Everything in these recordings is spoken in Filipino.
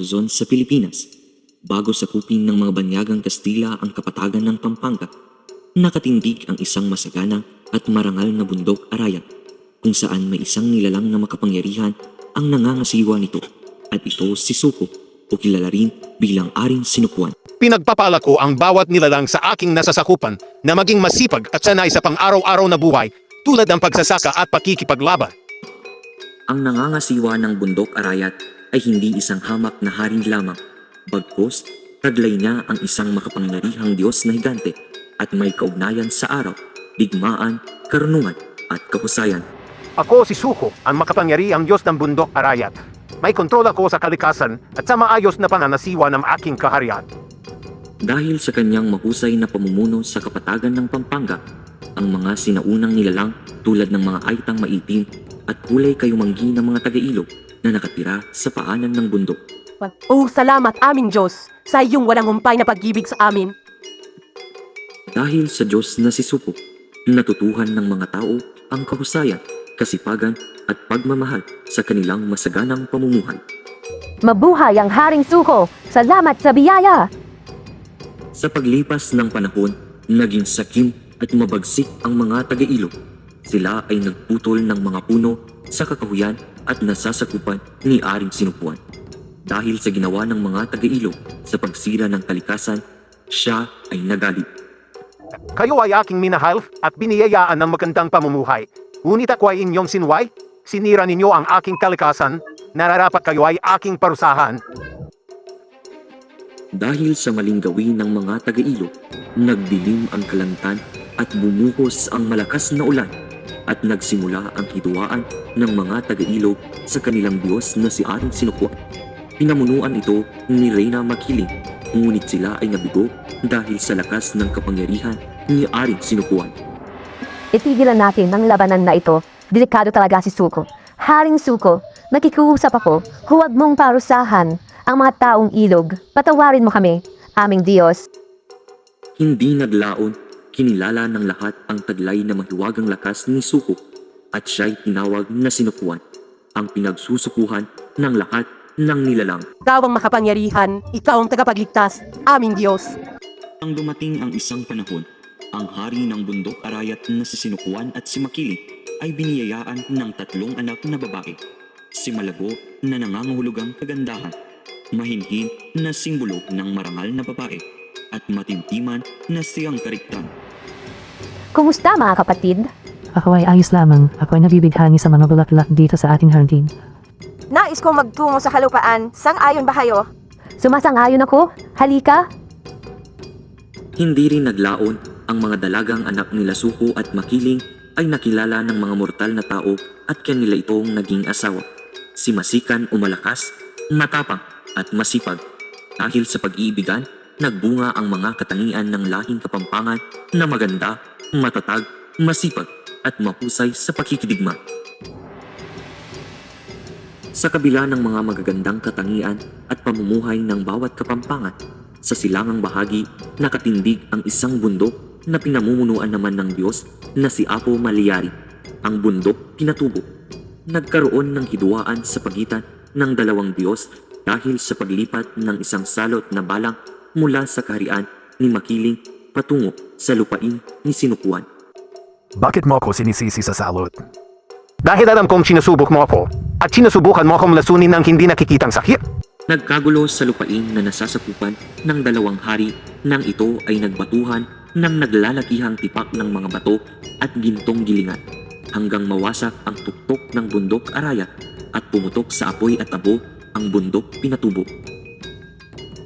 Luzon sa Pilipinas. Bago sakupin ng mga banyagang Kastila ang kapatagan ng Pampanga, nakatindig ang isang masagana at marangal na bundok arayat kung saan may isang nilalang na makapangyarihan ang nangangasiwa nito at ito si Suko o kilala rin bilang Aring Sinupuan. Pinagpapala ko ang bawat nilalang sa aking nasasakupan na maging masipag at sanay sa pang-araw-araw na buhay tulad ng pagsasaka at pakikipaglaban. Ang nangangasiwa ng bundok arayat ay hindi isang hamak na haring lamang. Bagkus, taglay niya ang isang makapangyarihang Diyos na higante at may kaugnayan sa araw, digmaan, karunungan at kahusayan. Ako si Suko, ang makapangyarihang Diyos ng bundok Arayat. May kontrol ako sa kalikasan at sa maayos na pananasiwa ng aking kaharian. Dahil sa kanyang mahusay na pamumuno sa kapatagan ng Pampanga, ang mga sinaunang nilalang tulad ng mga aitang maitim at kulay kayumanggi ng mga taga-ilog na nakatira sa paanan ng bundok. Oh, salamat aming Diyos sa iyong walang humpay na pag-ibig sa amin. Dahil sa Diyos na si Supo, natutuhan ng mga tao ang kahusayan, kasipagan at pagmamahal sa kanilang masaganang pamumuhay. Mabuhay ang Haring Suko! Salamat sa biyaya! Sa paglipas ng panahon, naging sakim at mabagsik ang mga taga-ilog. Sila ay nagputol ng mga puno sa kakahuyan at nasasakupan ni Aring Sinupuan. Dahil sa ginawa ng mga taga-ilog sa pagsira ng kalikasan, siya ay nagalit. Kayo ay aking minahal at biniyayaan ng magandang pamumuhay. Ngunit ako ay inyong sinway. Sinira ninyo ang aking kalikasan. Nararapat kayo ay aking parusahan. Dahil sa maling gawin ng mga taga-ilog, nagdilim ang kalantan at bumuhos ang malakas na ulan at nagsimula ang hidwaan ng mga taga-ilog sa kanilang Diyos na si Aring Sinukuan. Pinamunuan ito ni Reyna Makiling, ngunit sila ay nabigo dahil sa lakas ng kapangyarihan ni Aring Sinukuan. Itigilan natin ang labanan na ito. Delikado talaga si Suko. Haring Suko, nakikiusap ako, huwag mong parusahan ang mga taong ilog. Patawarin mo kami, aming Diyos. Hindi naglaon, kinilala ng lahat ang taglay na mahiwagang lakas ni Suko at siya'y tinawag na Sinukuan, ang pinagsusukuhan ng lahat ng nilalang. Ikaw ang makapangyarihan, ikaw ang tagapagligtas, aming Diyos. Ang dumating ang isang panahon, ang hari ng bundok arayat na si Sinukuan at si Makili ay biniyayaan ng tatlong anak na babae. Si Malago na nangangahulugang kagandahan, mahinhin na simbolo ng marangal na babae, at matimtiman na siyang kariktan. Kumusta mga kapatid? Ako ay ayos lamang. Ako ay nabibighani sa mga bulaklak dito sa ating hardin. Nais kong magtungo sa kalupaan. Sang-ayon ba kayo? Sumasangayon ako? Halika! Hindi rin naglaon ang mga dalagang anak nila Suko at Makiling ay nakilala ng mga mortal na tao at kanila itong naging asawa. Si Masikan o Malakas, matapang at masipag. Dahil sa pag-iibigan, nagbunga ang mga katangian ng lahing kapampangan na maganda, matatag, masipag at mahusay sa pakikidigma. Sa kabila ng mga magagandang katangian at pamumuhay ng bawat kapampangan, sa silangang bahagi, nakatindig ang isang bundok na pinamumunuan naman ng Diyos na si Apo Maliari. Ang bundok pinatubo. Nagkaroon ng hidwaan sa pagitan ng dalawang Diyos dahil sa paglipat ng isang salot na balang mula sa kaharian ni Makiling patungo sa lupain ni Sinukuan. Bakit mo ako sinisisi sa salot? Dahil alam kong sinusubok mo ako at sinusubukan mo akong lasunin ng hindi nakikitang sakit. Nagkagulo sa lupain na nasasakupan ng dalawang hari nang ito ay nagbatuhan ng naglalakihang tipak ng mga bato at gintong gilingan hanggang mawasak ang tuktok ng bundok arayat at pumutok sa apoy at abo ang bundok pinatubo.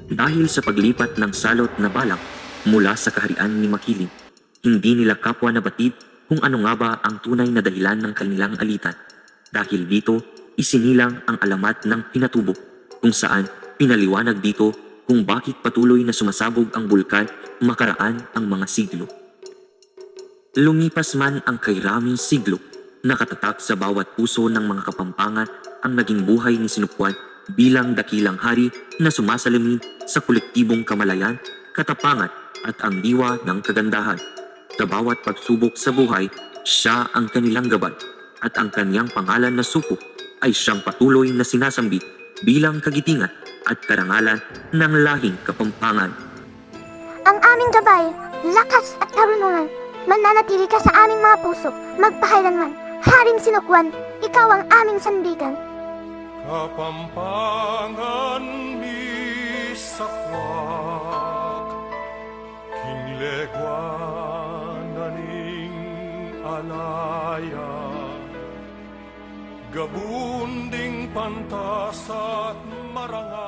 Dahil sa paglipat ng salot na balang mula sa kaharian ni Makiling, hindi nila kapwa nabatid kung ano nga ba ang tunay na dahilan ng kanilang alitan. Dahil dito, isinilang ang alamat ng pinatubo kung saan pinaliwanag dito kung bakit patuloy na sumasabog ang bulkan makaraan ang mga siglo. Lumipas man ang kairaming siglo, nakatatak sa bawat puso ng mga kapampangan ang naging buhay ni Sinupuan bilang dakilang hari na sumasalamin sa kolektibong kamalayan, katapangan at ang diwa ng kagandahan. Sa bawat pagsubok sa buhay, siya ang kanilang gabay at ang kanyang pangalan na suko ay siyang patuloy na sinasambit bilang kagitingan at karangalan ng lahing kapampangan. Ang aming gabay, lakas at karunungan, mananatili ka sa aming mga puso, magpakailanman. Haring sinukwan, ikaw ang aming sandigan. Kapampangan sakwak Kinglegwananing alaya Gabunding pantas at marangal